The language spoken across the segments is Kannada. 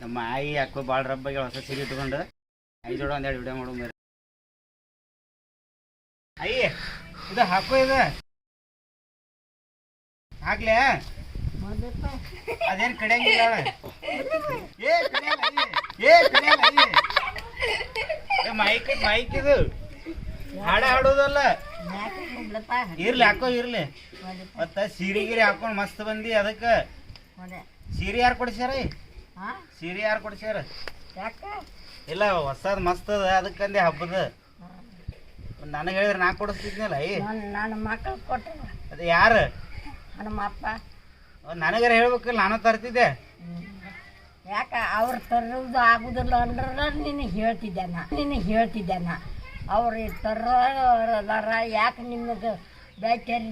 ನಮ್ಮ ಆಯಿ ಅಕ್ಕ ಭಾಳ ರಬ್ಬಾಗಿ ಹೊಸ ಸೀರೆ ಇಟ್ಕೊಂಡು ಐ ಜೋಡ ಒಂದೆರಡು ವಿಡಿಯೋ ಮಾಡೋ ಮೇಲೆ ಅಯ್ಯ ಇದು ಹಾಕೋ ಇದು. ಹಾಕ್ಲೆ? ಅದೇನ್ ಕಡೆಯಂಗಿಲ್ಲ ಏ ಏ ಏ ಮೈಕ್ ಮೈಕ್ ಇದು. ಹಾಡ ಹಾಡೋದಲ್ಲ. ಇರ್ಲಿ, ಹಾಕೋ, ಇರ್ಲಿ. ಮತ್ತ ಸೀರೆ ಗಿರಿ ಹಾಕೊಂಡು ಮಸ್ತ್ ಬಂದಿ ಅದಕ್ಕೆ. ಸೀರೆ ಯಾರು ಕೊಡ್ಸ್ಯಾರ ಸೀರೆ ಯಾರು ಕೊಡ್ಸ್ಯಾರ? ಇಲ್ಲ ಹೊಸದ್ ಮಸ್ತ್ ಅದ ಅದಕ್ಕಂದೆ ಹಬ್ಬದ. ನನಗೆ ಹೇಳಿದ್ರೆ ನಾ ಕೊಡಿಸ್ತಿದ್ನಲ್ಲ ಅಯ್ಯ ನನ್ನ ಮಕ್ಕಳು ಕೊಟ್ಟ ಅದು ಯಾರು? ನಮ್ಮ ಅಪ್ಪ. ನನಗಾರ ಹೇಳ್ಬೇಕಲ್ಲ ನಾನು ತರ್ತಿದ್ದೆ. ಯಾಕ ಅವ್ರು ತರೋದು ಆಗುದಿಲ್ಲ ಅಂದ್ರೆ ನಿನಗೆ ಹೇಳ್ತಿದ್ದೆ ನಾ. ನಿನಗೆ ಹೇಳ್ತಿದ್ದೆ ನಾ. ಅವ್ರು ತರೋದಾರ ಯಾಕೆ ನಿಮಗೆ ಬೇಕೇರಿ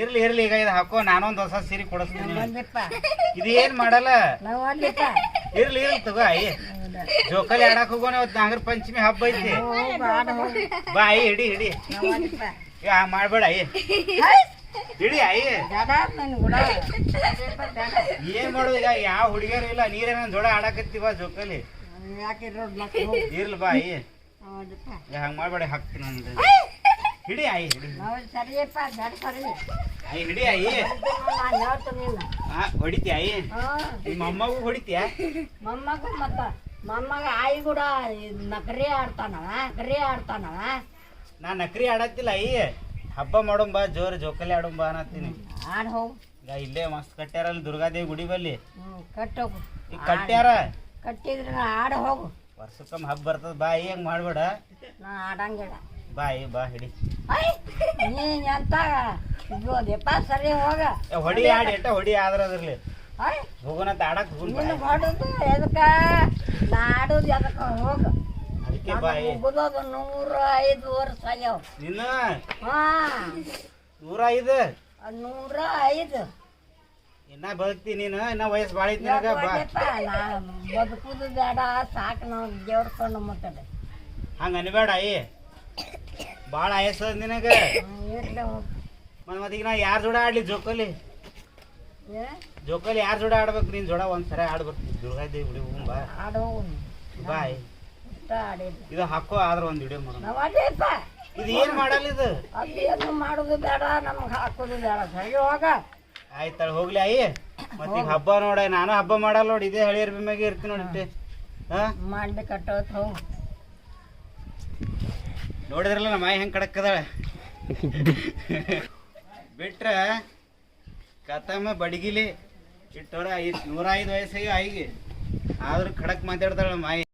ಇರ್ಲಿ ಇರ್ಲಿ ಈಗ ಇದು ಹಾಕೋ ನಾನೊಂದು ಹೊಸ ಸೀರೆ ಕೊಡಿಸ್ತೀನಿ. ಬಂದಿಪ್ಪ ಇದು ಏನ್ ಮಾಡಲ್ಲ? ನಾವು ಅಲ್ಲಿಪ್ಪ ಇರ್ಲಿ ಇರ್ಲಿ ತಗೋ ಅಯ್ಯ ಜೋಕಾಲಿ ಆಡಕ್ ಹೋಗೋಣ ಅವತ್ತು ನಾಗರ ಪಂಚಮಿ ಹಬ್ಬ ಐತಿ. ಬಾ ಅಯ್ಯ ಹಿಡಿ ಹಿಡಿ. ಆ ಮಾಡ್ಬೇಡ ಅಯ್ಯ ಹಿಡಿ ಕೂಡ ಏನ್ ಮಾಡೋದು ಈಗ? ಯಾವ ಹುಡುಗಿಯರು ಇಲ್ಲ ನೀರೇನ ಜೋಡ ಆಡಕತ್ತೀವ ಜೋಕಾಲಿ. ಯಾಕೆ ರೋಡ್ ಇರ್ಲಿ ಬಾ ಏ ಹಂಗ ಮಾಡ್ಬೇಡ ಹಾಕ್ತೀನಿ ನಂದು ಹಿಡಿ ಆಯಿ ಹಿಡಿ ನಾವು ಸರಿಯಪ್ಪ ಜಡ ಸರಿ. ಅಯ್ಯ ಹಿಡಿ ಆಯಿ. ನಾನು ಹೇಳ್ತೀನಿ ನೀನು. ಆ ಹೊಡಿತೀಯ ಅಯ್ಯ ಹಾಂ. ನಿಮ್ಮ ಅಮ್ಮಗೂ ಹೊಡಿತೀಯ? ಮೊಮ್ಮಗ ಮತ್ತ ಮೊಮ್ಮಗ ಆಯಿ ಕೂಡ ನಕರಿ ಆಡ್ತಾನವ ನಕರಿ ಆಡ್ತಾನವ. ನಾ ನಕ್ರಿ ಆಡತ್ತಿಲ್ಲ ಅಯ್ಯ ಹಬ್ಬ ಮಾಡೋಣ ಬಾ ಜೋರ್ ಜೋಕಾಲಿ ಆಡೋಣ ಬಾ ಅನ್ನತ್ತೀನಿ ಆಡ್ ಹೋಗು. ಈಗ ಇಲ್ಲೇ ಮಸ್ತ್ ಕಟ್ಟ್ಯಾರಲ್ಲ ದುರ್ಗಾದೇವಿ ಗುಡಿ ಬಲ್ಲಿ. ಹ್ಞೂ ಕಟ್ಟೋಗು ಈಗ ಕಟ್ಟ್ಯಾರ? ಕಟ್ಟಿದ್ರೆ ನಾ ಆಡ ಹೋಗು. ವರ್ಷಕ್ಕೊಮ್ಮೆ ಹಬ್ಬ ಬರ್ತದ ಬಾ ಹಂಗ್ ಮಾಡ್ಬೇಡ. ನಾ ಆಡಂಗಿಲ್ಲ. ಬಾ ಅಯ್ಯ ಬಾ ಹಿಡಿ. ಐ ನೀ ಎಂತ ಸರಿ ಹೋಗ. ಹೊಡಿ ಆಡಿ ಎಟ್ಟ ಹೊಡಿ ಆದ್ರ ಅದ್ರಲ್ಲಿ ಹೋಗೋಣ ಹೋಗೋಣಂತ ಆಡಕ್ ಹೋಗೋಣ ಎದಕ ನಾಡೋದು ಎದಕ ಎದಕ್ಕ? ನಾ ಆಡೋದು ಎದಕ್ಕ? ಹೋಗು. ಅದಕ್ಕೆ ಬಾ ಅಯ್ಯ ಮುಗಿದೋದು ನೂರ ಐದು ವರ್ಷ ಆಗ್ಯಾವ. ನಿನ್ನ? ಹಾ. ನೂರ ಐದು? ನೂರ ಐದು. ಇನ್ನ ಬದುಕ್ತಿ ನೀನು ಇನ್ನ ವಯಸ್ಸು ಭಾಳ ಐತಿ ನಿನಗ ಬದುಕುದು ಬೇಡ ಸಾಕು ನಾವು ದೇವ್ರಕೊಂಡು ಮುಟ್ಟದೆ ಹಂಗ ಅನ್ಬೇಡ ಅಯ್ಯ ಭಾಳ ಆಯಸ್ಸದ ನಿನಗ? ಇರ್ಲಿ ಹೋಗು. ಮತ್ ಮತ್ತೀಗ ನಾ ಯಾರ ಜೋಡ ಆಡ್ಲಿ? ಜೋಕಾಲಿ. ಏ? ಜೋಕಾಲಿ ಯಾರ ಜೋಡ ಆಡ್ಬೇಕು ನೀನ್ ಜೋಡ? ಒಂದ್ಸರಿ ಆಡ್ಬೇಕು ದುರ್ಗಾದೇವಿ ಗುಡಿ ಹೋಗೋಣ ಬಾ. ಆಡು ಹೋಗು. ನೀ. ಬಾ ಅಯ್ಯ. ಇದು ಹಾಕೋ ಆದ್ರ ಒಂದು ವಿಡಿಯೋ ಮಾಡೋಣ. ಇದು ಏನು ಮಾಡಲ್ಲ ಇದು? ಅದು ಏನು ಮಾಡೋದು ಬೇಡ ನಮ್ಗೆ ಹಾಕೋದು ಬೇಡ. ಸರಿ ಹೋಗ. ಆಯ್ತಾಳ ಹೋಗ್ಲಿ ಅಯ್ಯ ಮತ್ತೀಗ ಈಗ ಹಬ್ಬ ನೋಡ ನಾನು ಹಬ್ಬ ಮಾಡಲ್ಲ ನೋಡಿ ಇದೇ ಹಳಿಯರ್ ಬಿಮ್ಮಾಗೆ ಇರ್ತೀನಿ ನೋಡಿ ಹಾ? ಮಾಡ್ಲಿ ಕಟ್ಟೋತ್ ಹೋಗು. ನೋಡಿದ್ರಲ್ಲ ನಮ್ಮ ಮಾಯ ಹೆಂಗ್ ಕಡಕ್ಕದಾಳ? ಬಿಟ್ರ ಕತಮ ಬಡಗಿಲಿ ಇಟ್ಟವ್ರ ಐದು ನೂರ ಐದು ವಯಸ್ಸಿಗೆ ಐಗಿ. ಆದ್ರೂ ಖಡಕ್ ಮಾತಾಡ್ತಾಳ ಆಯಿ